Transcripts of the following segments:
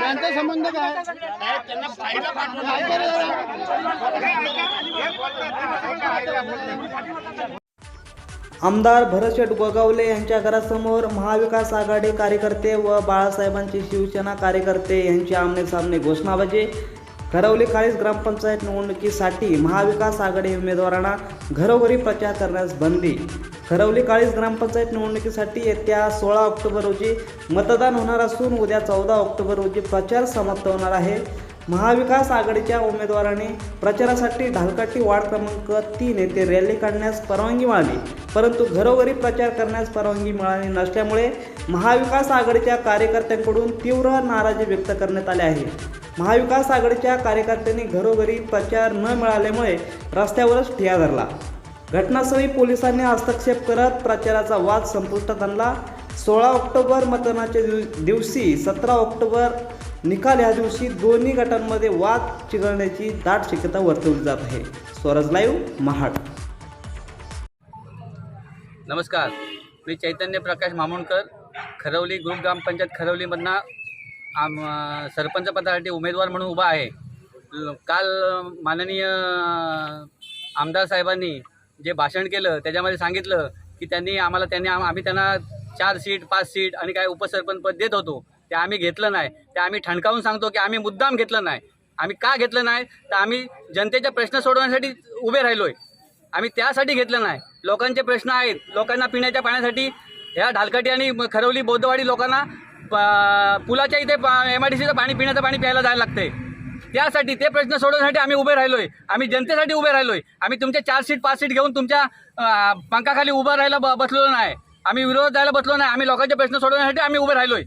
त्यांचा संबंध काय आमदार भरतशेठ गोगावले यांच्या घरासमोर महाविकास आघाडी कार्यकर्ते व बाळासाहेबांची शिवसेना कार्यकर्ते यांची आमने सामने घोषणाबाजी. घरवली काळीस ग्रामपंचायत निवडणुकीसाठी महाविकास आघाडी उमेदवारांना घरोघरी प्रचार करण्यास बंदी. खरवली काळीज ग्रामपंचायत निवडणुकीसाठी येत्या सोळा ऑक्टोबर रोजी मतदान होणार असून उद्या चौदा ऑक्टोबर रोजी प्रचार समाप्त होणार आहे. महाविकास आघाडीच्या उमेदवाराने प्रचारासाठी ढालकाटी वार्ड क्रमांक तीन येथे रॅली काढण्यास परवानगी मिळाली. परंतु घरोघरी प्रचार करण्यास परवानगी मिळाली नसल्यामुळे महाविकास आघाडीच्या कार्यकर्त्यांकडून तीव्र नाराजी व्यक्त करण्यात आली आहे. महाविकास आघाडीच्या कार्यकर्त्यांनी घरोघरी प्रचार न मिळाल्यामुळे रस्त्यावरच ठिया धरला. घटनास्थळी पोलिसांनी हस्तक्षेप करत प्रचाराचा वाद संपुष्टात आणला. सोळा ऑक्टोबर मतदानाच्या दिव- दिवशी सतरा ऑक्टोबर निकाल ह्या दिवशी दोन्ही गटांमध्ये वाद चिघळण्याची दाट शक्यता वर्तवली जात आहे. स्वराज लाईव्ह महाड. नमस्कार. मी चैतन्य प्रकाश मामोणकर खरवली ग्रुप ग्रामपंचायत खरवलीमधनं आम सरपंच पदासाठी उमेदवार म्हणून उभा आहे. काल माननीय आमदार साहेबांनी जे भाषण केलं त्याच्यामध्ये सांगितलं की त्यांनी आम्हाला त्यांनी आम्ही त्यांना चार सीट पाच सीट आणि काय उपसरपंच पद देत होतो. ते आम्ही घेतलं नाही. ते आम्ही ठणकावून सांगतो की आम्ही मुद्दाम घेतलं नाही. आम्ही का घेतलं नाही? तर आम्ही जनतेचे प्रश्न सोडवण्यासाठी उभे राहिलो आहे आम्ही त्यासाठी घेतलं नाही. लोकांचे प्रश्न आहेत. लोकांना पिण्याच्या पाण्यासाठी ह्या ढालकाटी आणि खरवली बौद्धवाडी लोकांना प- पुलाच्या इथे एम आय डी सीचं पाणी पिण्याचं पाणी प्यायला जायला लागतंय. त्यासाठी ते प्रश्न सोडवण्यासाठी आम्ही उभे राहिलोय. आम्ही जनतेसाठी उभे राहिलोय. आम्ही तुमच्या चार सीट पाच सीट घेऊन तुमच्या पंखाखाली उभं राहायला ब- बसलेलो नाही. आम्ही विरोध द्यायला बसलो नाही. आम्ही लोकांचे प्रश्न सोडवण्यासाठी आम्ही उभे राहिलोय.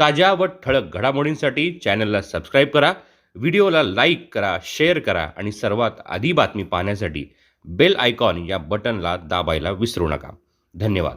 ताज्या व ठळक घडामोडींसाठी चॅनलला सबस्क्राईब करा व्हिडिओला लाईक करा शेअर करा आणि सर्वात आधी बातमी पाहण्यासाठी बेल आयकॉन या बटनला दाबायला विसरू नका. धन्यवाद.